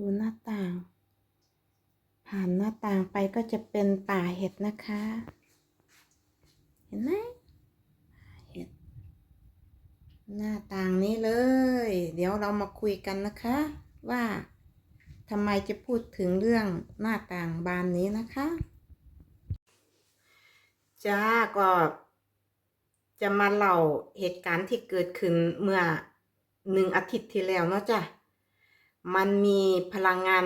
ดูหน้าต่าง ผ่านหน้าต่างไปก็จะเป็นป่าเห็ดนะคะ เห็นไหมเห็ด หน้าต่างนี้เลย เดี๋ยวเรามาคุยกันนะคะ ว่าทำไมจะพูดถึงเรื่องหน้าต่างบานนี้นะคะจ้าก็จะมาเล่าเหตุการณ์ที่เกิดขึ้นเมื่อหนึ่งอาทิตย์ที่แล้วเนาะจ้ะ มันมีพลังงาน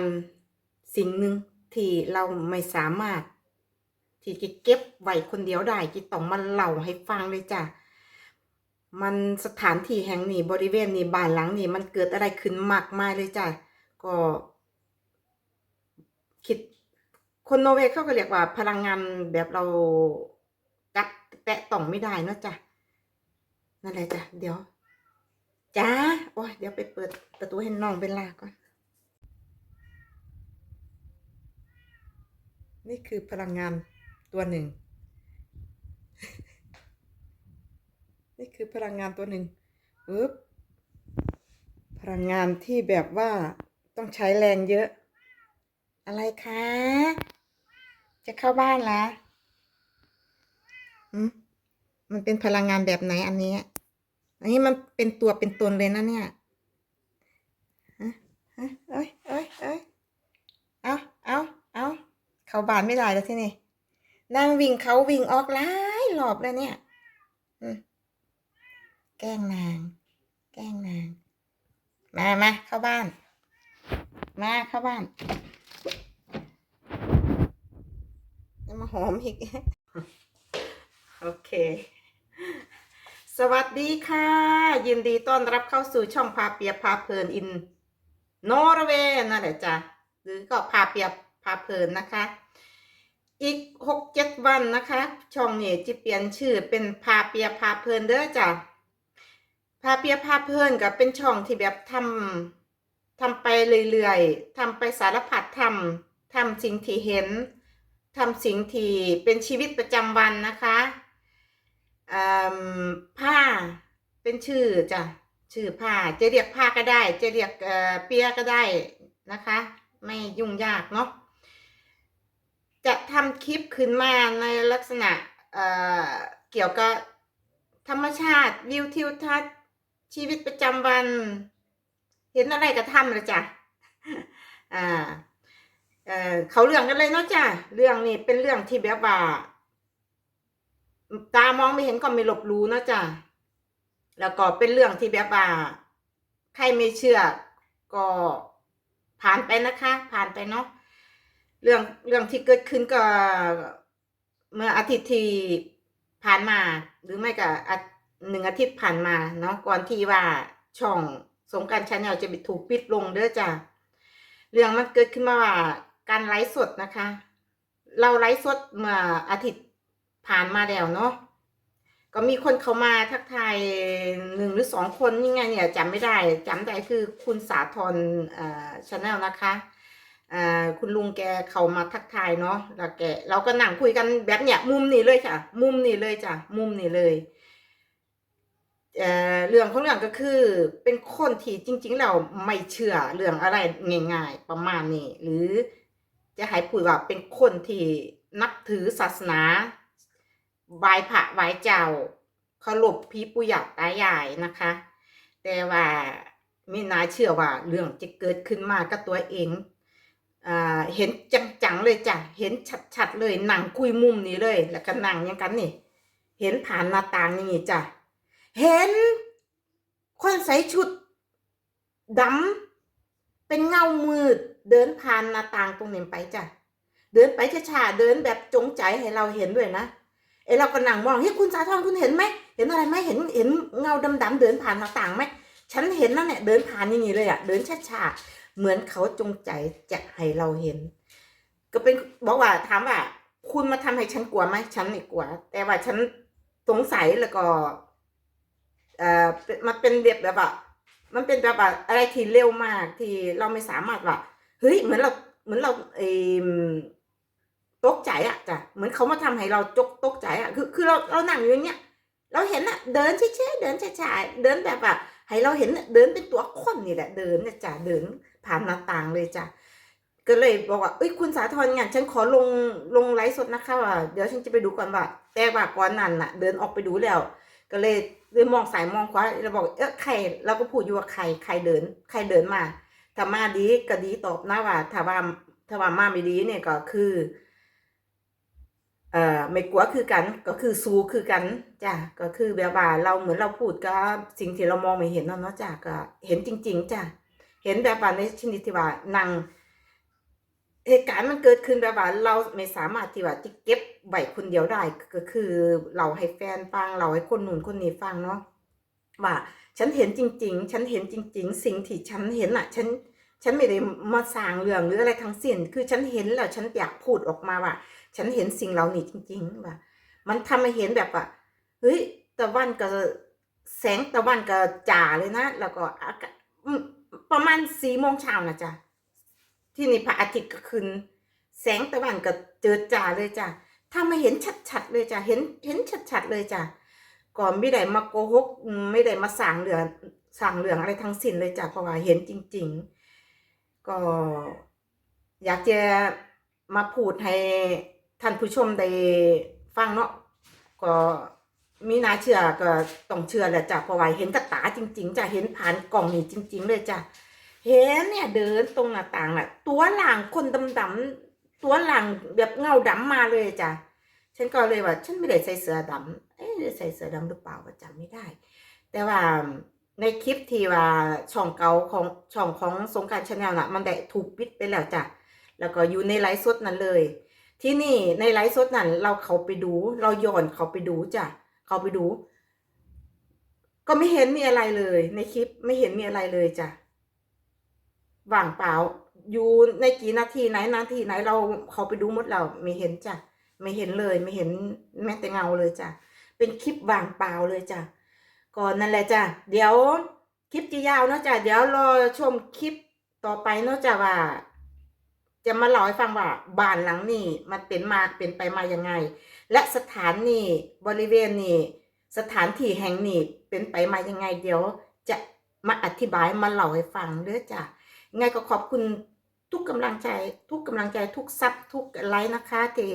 สิ่งหนึ่งที่เราไม่สามารถ ที่จะเก็บไว้คนเดียวได้ที่ต้องมาเล่าให้ฟังเลยจ้ะมันสถานที่แห่งนี้บริเวณนี้บ้านหลังนี้มันเกิดอะไรขึ้นมากมายเลยจ้ะก็คิดคนโนเวย์เขาก็เรียกว่าพลังงานแบบเราจับแตะต้องไม่ได้นะจ้ะนั่นแหละจ้ะเดี๋ยว จ้า โอ้ยเดี๋ยวไปเปิดประตูให้น้องเบลลาก่อน นี่คือพลังงานตัวหนึ่ง นี่คือพลังงานตัวหนึ่งปึ๊บพลังงานที่แบบว่าต้องใช้แรงเยอะ อะไรคะ จะเข้าบ้านละอืมมันเป็นพลังงานแบบไหนอันนี้ อันนี้มันเป็นตัวเป็นตนเลยนะเนี่ยฮะฮะเอ้ยเอ้ยเอ้ยเอาเอาเอาเขาบานไม่ได้แล้วที่นี่นั่งวิ่งเขาวิ่งออกหลายรอบแล้วเนี่ยแกล้งนาง แกล้งนาง มามาเข้าบ้าน มาเข้าบ้านจะมาหอมอีก โอเค สวัสดีค่ะ ยินดีต้อนรับเข้าสู่ช่องพาเปียพาเพลินอินนอร์เวย์นั่นแหละจ้ะหรือก็พาเปียพาเพลินนะคะ อีกหกเจ็ดวันนะคะ ช่องนี้จะเปลี่ยนชื่อเป็นพาเปียพาเพลินเด้อจ้ะพาเปียพาเพลินก็เป็นช่องที่แบบทำทำไปเรื่อยๆทำไปสารพัดทำทำสิ่งที่เห็นทำสิ่งที่เป็นชีวิตประจำวันนะคะอืมผ้า เป็นชื่อจ้ะชื่อผ้าจะเรียกผ้าก็ได้ จะเรียกเอ่อเปียก็ได้นะคะ ไม่ยุ่งยากเนาะจะทำคลิปขึ้นมาในลักษณะเอ่อเกี่ยวกับธรรมชาติวิวทิวทัศน์ชีวิตประจำวัน เห็นอะไรก็ทำเลยจ้ะอ่าเอ่อเขาเรื่องกันเลยเนาะจ้ะเรื่องนี้เป็นเรื่องที่แบบว่าตามองไม่เห็นก็ไม่หลบหลู่เนาะจ้ะ แล้วก็เป็นเรื่องที่แบบว่าใครไม่เชื่อก็ผ่านไปนะคะ ผ่านไปเนาะเรื่องเรื่องที่เกิดขึ้นก็เมื่ออาทิตย์ที่ผ่านมา หรือไม่ก็หนึ่งอาทิตย์ผ่านมาเนาะก่อนที่ว่าช่องสงการชาแนลจะถูกปิดลงเด้อจ้ะเรื่องมันเกิดขึ้นมาว่าการไลฟ์สดนะคะ เราไลฟ์สดเมื่ออาทิตย์ผ่านมาแล้วเนาะ ก็มีคนเขามาทักทายหนึ่งหรือสองคนยังไงเนี่ยจำไม่ได้จำได้คือคุณสาธรอ่าชาแนลนะคะคุณลุงแกเขามาทักทายเนาะแล้วแกเราก็นั่งคุยกันแบบเนี้ยมุมนี้เลยค่ะมุมนี้เลยจ้ะมุมนี้เลยเเรื่องของเรื่องก็คือเป็นคนที่จริงๆแล้วไม่เชื่อเรื่องอะไรง่าย ๆ ประมาณนี้ หรือจะให้พูดว่าเป็นคนที่นับถือศาสนา ไหว้พระไหว้เจ้าเคารพพี่ปู่ย่าตายายนะคะ แต่ว่าไม่น่าเชื่อว่าเรื่องจะเกิดขึ้นมากับตัวเองเห็นจังๆเลยจ้ะ เห็นชัดๆเลยนั่งคุยมุมนี้เลย แล้วก็นั่งย่างกันนี่ เห็นผ่านหน้าต่างนี่จ้ะ เห็น คนใส่ชุดดำเป็นเงามืด เดินผ่านหน้าต่างตรงนี้ไปจ้ะ เดินไปช้าๆเดินแบบจงใจให้เราเห็นด้วยนะ เอ้เราก็นั่งมองเฮ้ยคุณสาธรคุณเห็นไหมเห็นอะไรไหมเห็นเห็นเงาดำๆเดินผ่านหน้าต่างไหมฉันเห็นนั่นแหละเดินผ่านอย่างนี้เลยอะเดินช้าๆเหมือนเขาจงใจจะให้เราเห็น ก็เป็นบอกว่าถามว่า คุณมาทำให้ฉันกลัวไหมฉันไม่กลัว แต่ว่าฉันสงสัยแล้วก็เอ่อมันเป็นแบบแบบว่ามันเป็นแบบว่าอะไรที่เร็วมากที่เราไม่สามารถว่าเฮ้ยเหมือนเราเหมือนเราเอม ตกใจอะจ้ะเหมือนเขามาทำให้เราจกตกใจอะคือคือเราเรานั่งอยู่อย่างเงี้ยเราเห็นอะเดินเฉยๆเดินช้าๆเดินแบบว่าให้เราเห็นเดินเป็นตัวคนนี่แหละ เดินจ้ะเดินผ่านหน้าต่างเลยจ้ะก็เลยบอกว่าเอ้ยคุณสาธรงั้นฉันขอลงลงไลฟ์สดนะคะว่าเดี๋ยวฉันจะไปดูก่อนว่าแต่ว่าก่อนนั้นน่ะ เดินออกไปดูแล้ว ก็เลยเดินมองสายมองขวาเราบอกเอ๊ะใครเราก็พูดอยู่ว่าใครใครเดิน ใครเดินมาถ้ามาดีก็ดีตอบนะว่าถ้าว่าถ้าว่ามาไม่ดีเนี่ยก็คือ เอ่อไม่กลัวคือกันก็คือสู้คือกันจ้ะก็คือแบบว่าเราเหมือนเราพูดกับสิ่งที่เรามองไม่เห็นนั่นเนาะจ้ะก็เห็นจริง ๆจ้ะเห็นแบบว่าในชนิดที่ว่านั่งเหตุการณ์มันเกิดขึ้นแบบว่าเราไม่สามารถที่ว่าจะเก็บไว้คนเดียวได้ก็คือเราให้แฟนฟังเราให้คนหนู้นคนนี้ฟังเนาะว่า ฉันเห็นจริง ๆ ฉันเห็นจริง ๆ สิ่งที่ฉันเห็นอะ ฉัน ฉันไม่ได้มาสร้างเรื่องหรืออะไรทั้งสิ้น คือฉันเห็นแล้วฉันอยากพูดออกมาว่า ฉันเห็นสิ่งเหล่านี้จริงๆว่ามันทำให้เห็นแบบว่าเฮ้ยตะวันก็แสงตะวันก็จ่าเลยนะ แล้วก็อากาศประมาณสี่โมงเช้านะจ๊ะที่นี่พระอาทิตย์ก็ขึ้น แสงตะวันก็เจอจ่าเลยจ้ะถ้ามาเห็นชัดๆเลยจ้ะเห็นเห็นชัดๆเลยจ้ะก่อนไม่ได้มาโกหกไม่ได้มาสั่งเรืองสั่งเรืองอะไรทั้งสิ้นเลยจ้ะเพราะว่าเห็นจริง ๆ ก็อยากจะมาพูดให้ท่านผู้ชมได้ฟังเนาะก็มีนาเชื่อก็ต้องเชื่อแหละจ้ะเพราะว่าเห็นกับตาจริง ๆจ้ะเห็นผ่านกล่องนี่จริง ๆ เลยจ้ะเห็นเนี่ยเดินตรงหน้าต่างน่ะตัวหลังคนดำๆตัวหลังแบบเงาดำมาเลยจ้ะฉันก็เลยว่า ฉันไม่ได้ใส่เสื้อดำเอ๊ะใส่เสื้อดำหรือเปล่าก็จำไม่ได้ แต่ว่า ในคลิปที่ว่าช่องเก่าของช่องของสงการชาแนลน่ะ มันได้ถูกปิดไปแล้วจ้ะแล้วก็อยู่ในไลฟ์สดนั้นเลย ที่นี่ในไลฟ์สดนั้นเราเขาไปดู เราย้อนเขาไปดูจ้ะเขาไปดู ก็ไม่เห็นมีอะไรเลย ในคลิปไม่เห็นมีอะไรเลยจ้ะว่างเปล่าอยู่ในกี่นาทีไหนนาทีไหนเราเขาไปดูหมดเราไม่เห็นจ้ะไม่เห็นเลย ไม่เห็นแม้แต่เงาเลยจ้ะเป็นคลิปว่างเปล่าเลยจ้ะ ก่อนนั่นแหละจ้ะเดี๋ยวคลิปจะยาวเนาะจ้ะเดี๋ยวรอชมคลิปต่อไปเนาะจ้ะว่า จะมาเล่าให้ฟังว่าบ้านหลังนี้มันเป็นมาเป็นไปมายังไง และสถานนี้บริเวณนี้สถานที่แห่งนี้เป็นไปมายังไง เดี๋ยว จะมาอธิบายมาเล่าให้ฟังเด้อจ้ะยังไงก็ขอบคุณทุกกำลังใจ ทุกกำลังใจทุกซับทุกไลค์นะคะที่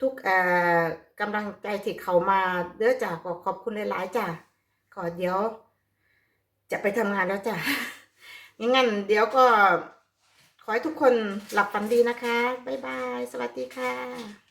ทุกเอ่อกำลังใจที่เขามาเด้อจ้ะก็ขอบคุณหลายๆจ้ะ ขอเดี๋ยว จะไปทำงานแล้วจ้ะยังงั้นเดี๋ยวก็ขอให้ทุกคนหลับฝันดีนะคะ บ๊ายบาย สวัสดีค่ะ